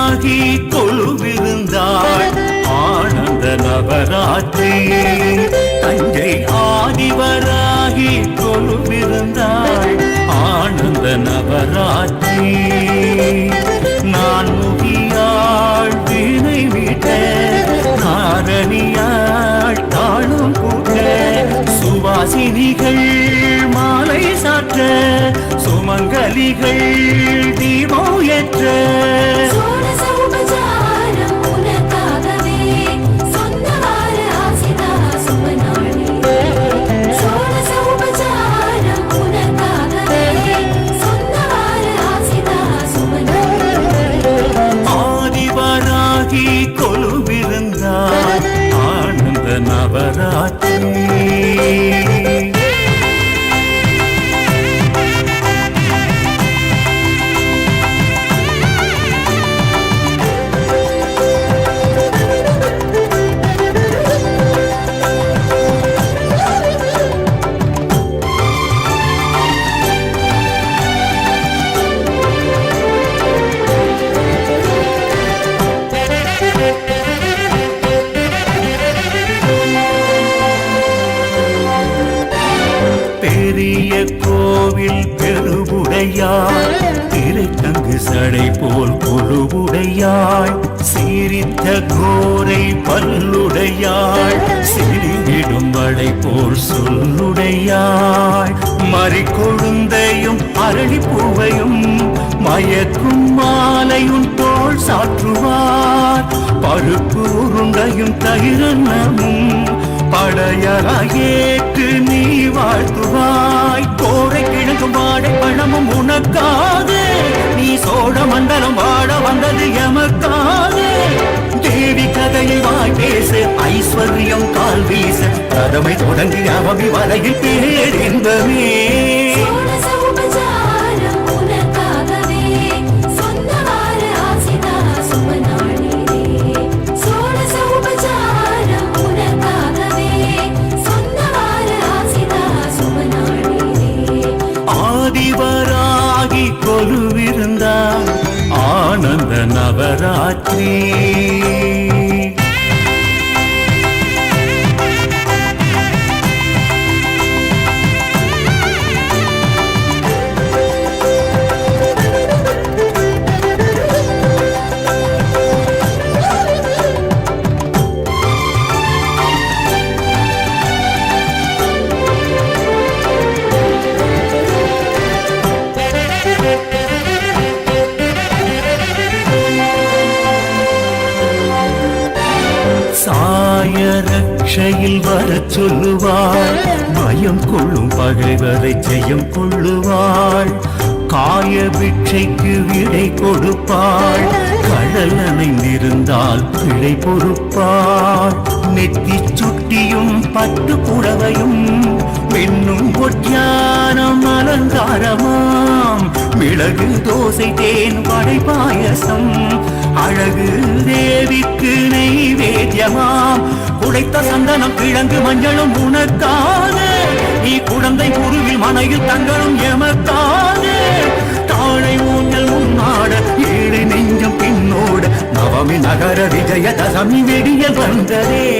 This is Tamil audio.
ஆகி கொழுவிருந்தாள் ஆனந்த நவராத்திரியே தஞ்சை ஆதிவராகி கொழுவிருந்தாள் ஆனந்த நவராத்திரி நான் முகியாள் வீணை விட நாரணியாள் தாழும் கூட சுவாசினிகள் சாற்ற சுமங்கலிகள் தீபம் ஏற்ற சோழச உபசாரம் உனக்காகவே பெரிய கோவில் பெருவுடையாய். திருத்தங்கு சடை போல் கொழுவுடையாய். சீரித்த கோரை பல்லுடையாய். சிறிவிடும் வடை போல் சொல்லுடையாய். மறிக்கொழுந்தையும் அரளிப்பூவையும் மயக்கும் மாலையும் தோள் சாற்றுவார். பழுப்பு உருண்டையும் தயிரன்னமும் படையலாயேற்று நீ வாழ்த்துவாய். கோரை கிழங்கும் வாடை பழமும் உனக்காக நீ சோழ மண்டலம் வாட வந்தது எமக்காக தேவி கதையை வாய் பேச ஐஸ்வர்யம் கால் வீச. கதமை தொடங்கி அவமி வரையில் பேரின்பமே இருந்தால் ஆனந்த நவராத்திரி. சாய ரக்ஷையில் வர சொல்லுவாள். பயம் கொள்ளும் பகைவரை ஜெயம் கொள்ளுவாள். காய பிட்சைக்கு விடை கொடுப்பாள். கடல் அணைந்திருந்தால் பிழை பொறுப்பாள். நெத்தி சுட்டியும் பட்டு புடவையும் பெண்ணும் ஒற்றானம் அலங்காரமாம். மிளகு தோசை தேன் வடை பாயசம். அழகு தேவிக்கு நெய்வேத்தியமாம். உடைத்த சந்தனம் கிழங்கு மஞ்சளும் உனக்காக நீ குழந்தை குருவில் மனையில் தங்களும் எமக்காக தாழை ஊஞ்சல் உன்னாட ஏழை நெஞ்சம் பின்னோட. நவமி நகர விஜய தசமி வெடிய வந்ததே.